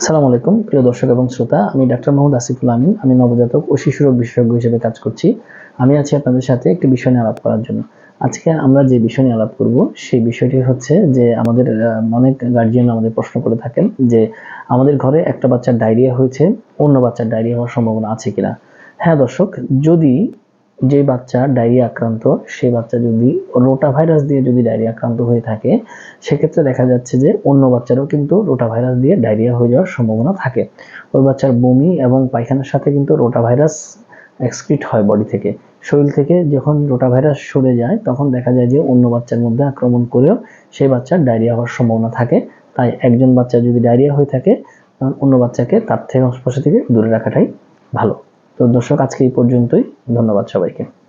আসসালামু আলাইকুম, প্রিয় দর্শক এবং শ্রোতা। আমি ডাক্তার মোহাম্মদ আসিফুল আমিন। আমি নবজাতক ও শিশুরোগ বিশেষজ্ঞ হিসেবে কাজ করছি। আমি আছি আপনাদের সাথে একটি বিষয় নিয়ে আলাপ করার জন্য। আজকে আমরা যে বিষয় নিয়ে আলাপ করব, সেই বিষয়টি হচ্ছে যে আমাদের অনেক গার্জিয়ান আমাদের প্রশ্ন করে থাকেন যে আমাদের ঘরে একটা বাচ্চার ডায়রিয়া হয়েছে, অন্য বাচ্চার ডায়রিয়া হওয়ার সম্ভাবনা আছে কিনা। হ্যাঁ দর্শক, যদি যে বাচ্চা ডায়রিয়া আক্রান্ত সেই বাচ্চা যদি রোটা ভাইরাস দিয়ে যদি ডায়রিয়া আক্রান্ত হয়ে থাকে, সেক্ষেত্রে দেখা যাচ্ছে যে অন্য বাচ্চারও কিন্তু রোটা ভাইরাস দিয়ে ডায়রিয়া হয়ে যাওয়ার সম্ভাবনা থাকে। ওই বাচ্চার বমি এবং পায়খানার সাথে কিন্তু রোটা ভাইরাস এক্সক্রিট হয় বডি থেকে। শরীর থেকে যখন রোটা ভাইরাস সরে যায়, তখন দেখা যায় যে অন্য বাচ্চার মধ্যে আক্রমণ করেও সেই বাচ্চার ডায়রিয়া হওয়ার সম্ভাবনা থাকে। তাই একজন বাচ্চা যদি ডায়রিয়া হয়ে থাকে অন্য বাচ্চাকে তার থেকে সংস্পর্শ থেকে দূরে রাখাটাই ভালো। তো দর্শক আজকে এই পর্যন্তই। ধন্যবাদ সবাইকে।